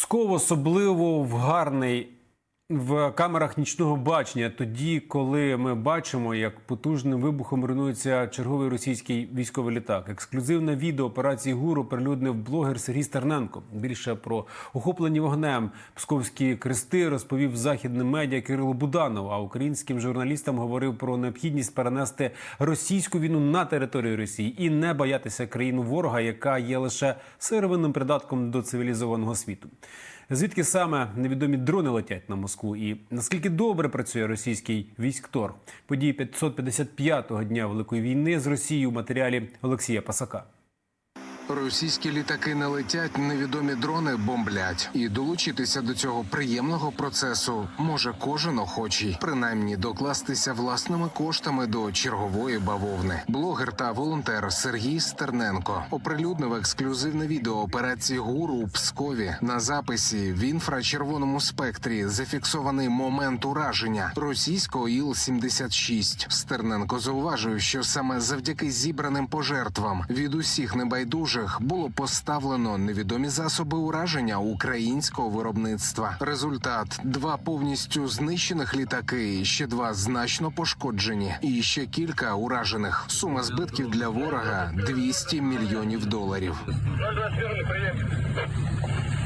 Псков особливо в гарний в камерах нічного бачення, тоді, коли ми бачимо, як потужним вибухом руйнується черговий російський військовий літак. Ексклюзивне відео операції ГУРу прилюднив блогер Сергій Стерненко. Більше про охоплені вогнем псковські крести розповів західним медіа Кирило Буданов. А українським журналістам говорив про необхідність перенести російську війну на територію Росії і не боятися країну ворога, яка є лише сировинним придатком до цивілізованого світу. Звідки саме невідомі дрони летять на Москву, і наскільки добре працює російський військтор? Події 555-го дня Великої війни з Росією в матеріалі Олексія Пасака. Російські літаки не летять, невідомі дрони бомблять, і долучитися до цього приємного процесу може кожен охочий, принаймні докластися власними коштами до чергової бавовни. Блогер та волонтер Сергій Стерненко оприлюднив ексклюзивне відео операції ГУРу у Пскові. На записі в інфрачервоному спектрі зафіксований момент ураження російського Іл-76. Стерненко зауважив, що саме завдяки зібраним пожертвам від усіх небайдужих було поставлено невідомі засоби ураження українського виробництва. Результат: два повністю знищених літаки, ще два значно пошкоджені, і ще кілька уражених. Сума збитків для ворога 200 мільйонів доларів. 021, привет.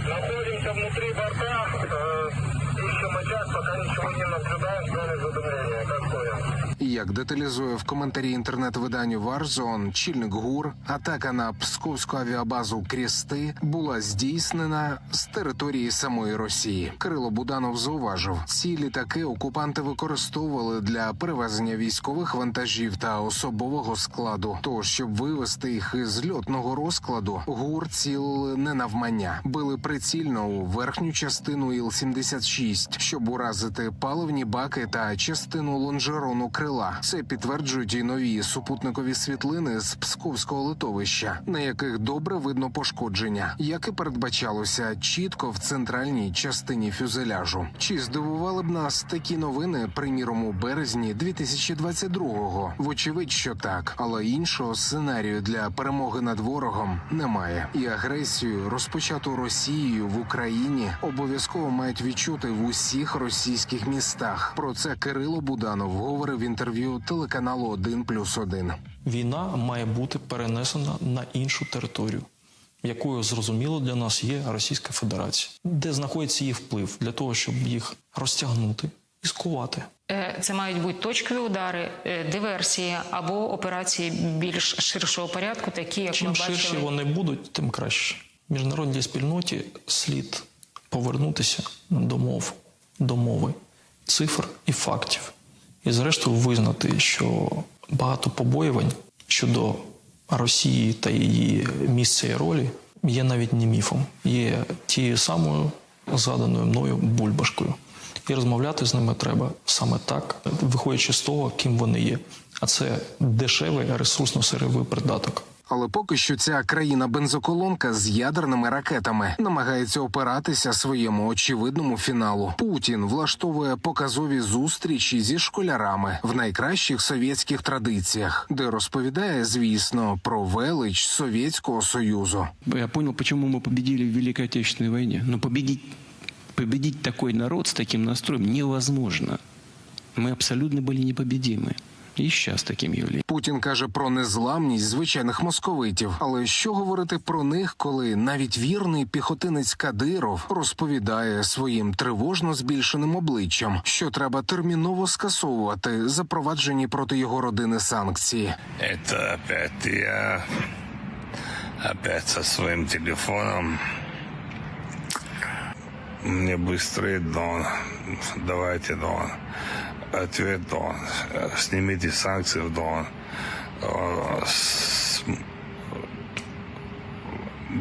Находимся внутри борта Э, ищем очаг, пока ничего не наблюдаем, зоны задымления. Как понял? Як деталізує в коментарі інтернет-виданню Warzone, чільник ГУР, атака на псковську авіабазу Крісти була здійснена з території самої Росії. Кирило Буданов зауважив, ці літаки окупанти використовували для перевезення військових вантажів та особового складу. То щоб вивести їх із льотного розкладу, ГУР цілили не навмання, били прицільно у верхню частину Іл-76, щоб уразити паливні баки та частину лонжерону крила. Це підтверджують і нові супутникові світлини з псковського литовища, на яких добре видно пошкодження, як і передбачалося чітко в центральній частині фюзеляжу. Чи здивували б нас такі новини, приміром у березні 2022-го? Вочевидь, що так, але іншого сценарію для перемоги над ворогом немає. І агресію, розпочату Росією в Україні, обов'язково мають відчути в усіх російських містах. Про це Кирило Буданов говорив в інтерв'ю телеканалу 1+,1. Війна має бути перенесена на іншу територію, якою зрозуміло для нас є Російська Федерація, де знаходиться її вплив для того, щоб їх розтягнути і скувати. Е, Це мають бути точкові удари, е, диверсії або операції більш ширшого порядку, такі як Чим ми ширші вони будуть, тим краще. Міжнародній спільноті слід повернутися до мов, до мови, цифр і фактів. І, зрештою, визнати, що багато побоювань щодо Росії та її місця і ролі є навіть не міфом, є тією самою згаданою мною бульбашкою. І розмовляти з ними треба саме так, виходячи з того, ким вони є. А це дешевий ресурсно-сировий придаток. Але поки що ця країна бензоколонка з ядерними ракетами намагається опиратися своєму очевидному фіналу. Путін влаштовує показові зустрічі зі школярами в найкращих совєтських традиціях, де розповідає, звісно, про велич Совєтського Союзу. Я понял, почему мы победили в Великой Отечественной войне. Но победить, победить такой народ с таким настроем невозможно. Мы абсолютно были непобедимы. И сейчас таким являемся. Путін каже про незламність звичайних московитів. Але що говорити про них, коли навіть вірний піхотинець Кадиров розповідає своїм тривожно збільшеним обличчям, що треба терміново скасовувати запроваджені проти його родини санкції. Это опять я. Опять со своим телефоном. Мне быстрый Дон. Давайте, Дон. Ответ, Дон. Снимите санкции, Дон. Э,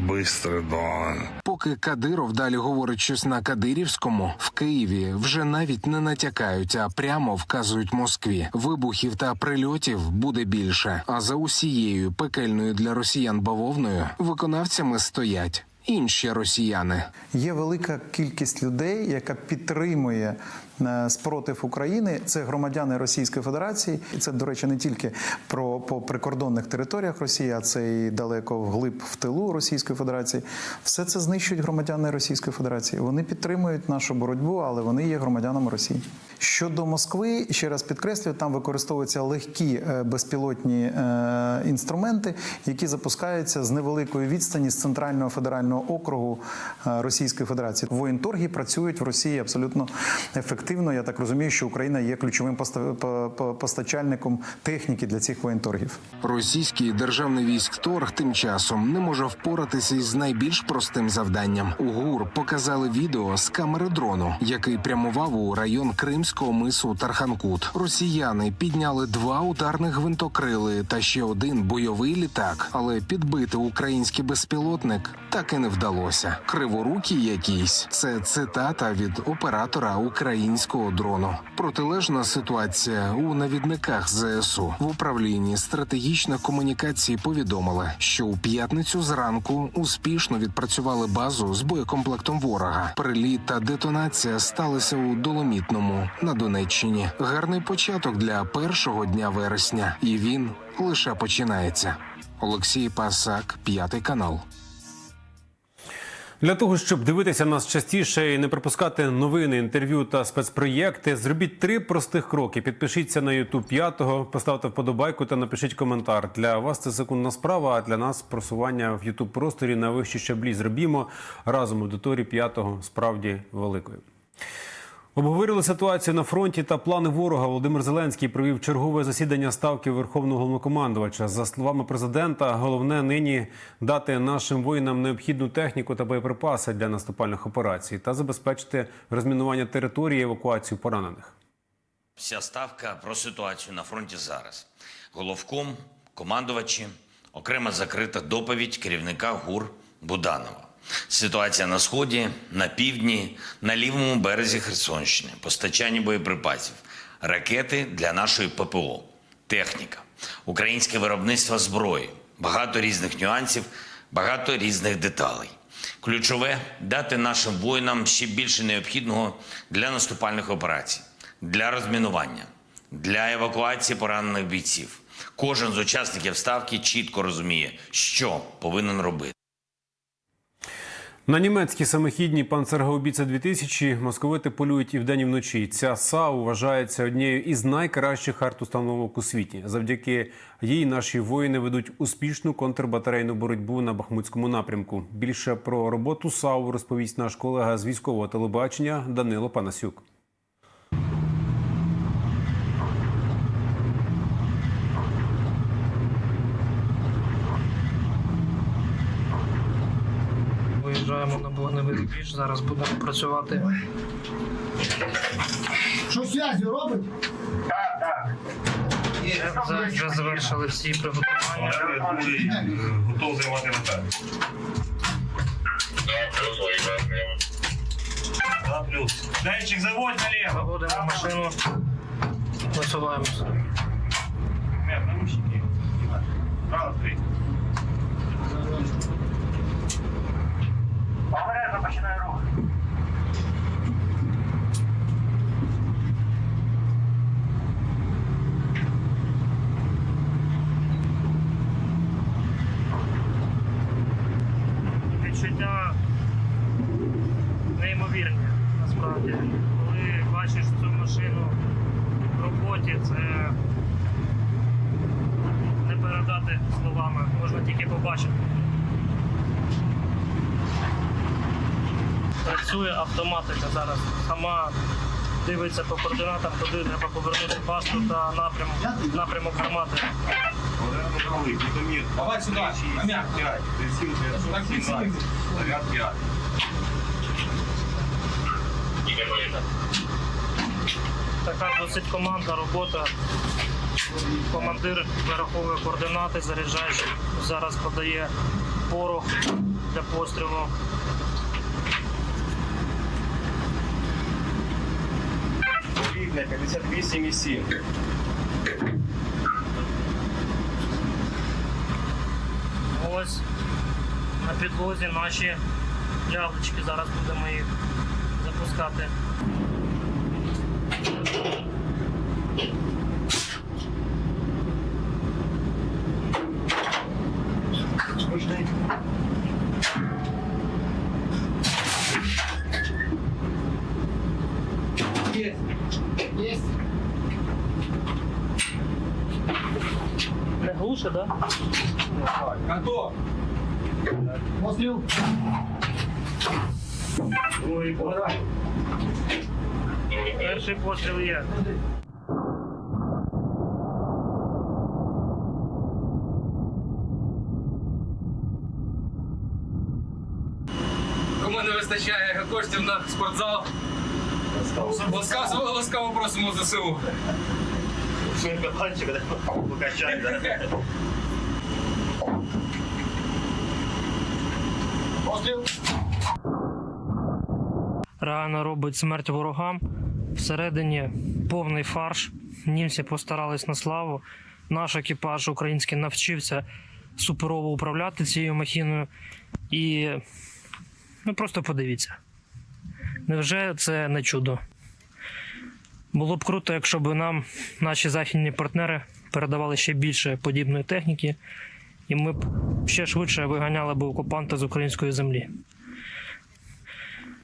Быстро, Дон. Поки Кадиров далі говорить щось на кадирівському, в Києві вже навіть не натякають, а прямо вказують Москві. Вибухів та прильотів буде більше. А за усією пекельною для росіян бавовною виконавцями стоять інші росіяни. Є велика кількість людей, яка підтримує спротив України. Це громадяни Російської Федерації. І це, до речі, не тільки про по прикордонних територіях Росії, а це і далеко вглиб в тилу Російської Федерації. Все це знищують громадяни Російської Федерації. Вони підтримують нашу боротьбу, але вони є громадянами Росії. Щодо Москви, ще раз підкреслюю, там використовуються легкі е, безпілотні е, інструменти, які запускаються з невеликої відстані з центрального федерального округу е, Російської Федерації. Воєнторги працюють в Росії абсолютно ефективно. Я так розумію, що Україна є ключовим поста- по- по- постачальником техніки для цих воєнторгів. Російський державний військторг тим часом не може впоратися із найбільш простим завданням. У ГУР показали відео з камери дрону, який прямував у район Кримського мису Тарханкут. Росіяни підняли два ударних гвинтокрили та ще один бойовий літак, але підбити український безпілотник так і не вдалося. Криворукі якісь це цитата від оператора українського дрону. Протилежна ситуація у навідниках ЗСУ в управлінні стратегічних комунікацій повідомили, що у п'ятницю зранку успішно відпрацювали базу з боєкомплектом ворога. Приліт та детонація сталися у Доломітному на Донеччині. Гарний початок для першого дня вересня, і він лише починається. Олексій Пасак, п'ятий канал. Для того, щоб дивитися нас частіше і не пропускати новини, інтерв'ю та спецпроєкти, зробіть три простих кроки. Підпишіться на YouTube п'ятого, поставте вподобайку та напишіть коментар. Для вас це секундна справа, а для нас просування в YouTube просторі на вищі щаблі. Зробімо разом аудиторії п'ятого справді великою. Обговорили ситуацію на фронті та плани ворога. Володимир Зеленський провів чергове засідання ставки Верховного головнокомандувача. За словами президента, головне нині дати нашим воїнам необхідну техніку та боєприпаси для наступальних операцій та забезпечити розмінування території і евакуацію поранених. Вся ставка про ситуацію на фронті зараз. Головком, командувачі, окрема закрита доповідь керівника ГУР Буданова. Ситуація на сході, на півдні, на лівому березі Херсонщини, постачання боєприпасів, ракети для нашої ППО, техніка, українське виробництво зброї, багато різних нюансів, багато різних деталей. Ключове дати нашим воїнам ще більше необхідного для наступальних операцій, для розмінування, для евакуації поранених бійців. Кожен з учасників ставки чітко розуміє, що повинен робити. На німецькі самохідні панцергаубіце 2000 московити полюють і вдень, і вночі. Ця САУ вважається однією із найкращих артустановок у світі. Завдяки їй наші воїни ведуть успішну контрбатарейну боротьбу на Бахмутському напрямку. Більше про роботу САУ розповість наш колега з військового телебачення Данило Панасюк. На вогневий зараз будемо працювати. Що зв'язі робить? Вже, вже завершили всі приготування. Готов займати на Два плюс. Денчик, заводь налево. Заводимо машину, насуваємося. Наушники. Право, три. В це не передати словами, можна тільки побачити. Працює автоматика зараз. Сама дивиться по координатам, куди треба повернути пасту та напрямок, напрямок гармати. Давай сюда. Амяк. 5. Присил 917. Заряд 5. Така досить командна робота. Командир вираховує координати, заряджаючи. Зараз подає порох для пострілу. Рівня 58,7. Ось на підлозі наші яблучки. Зараз будемо їх запускати. Не глуше, да? Другий постріл. Перший постріл є. Кому не вистачає коштів на спортзал? Ласкаво, ласкаво просимо ЗСУ. Реально робить смерть ворогам. Всередині повний фарш. Німці постарались на славу. Наш екіпаж український навчився суперово управляти цією махіною. І ну просто подивіться. Невже це не чудо? Було б круто, якщо б нам наші західні партнери передавали ще більше подібної техніки, і ми б ще швидше виганяли б окупанта з української землі.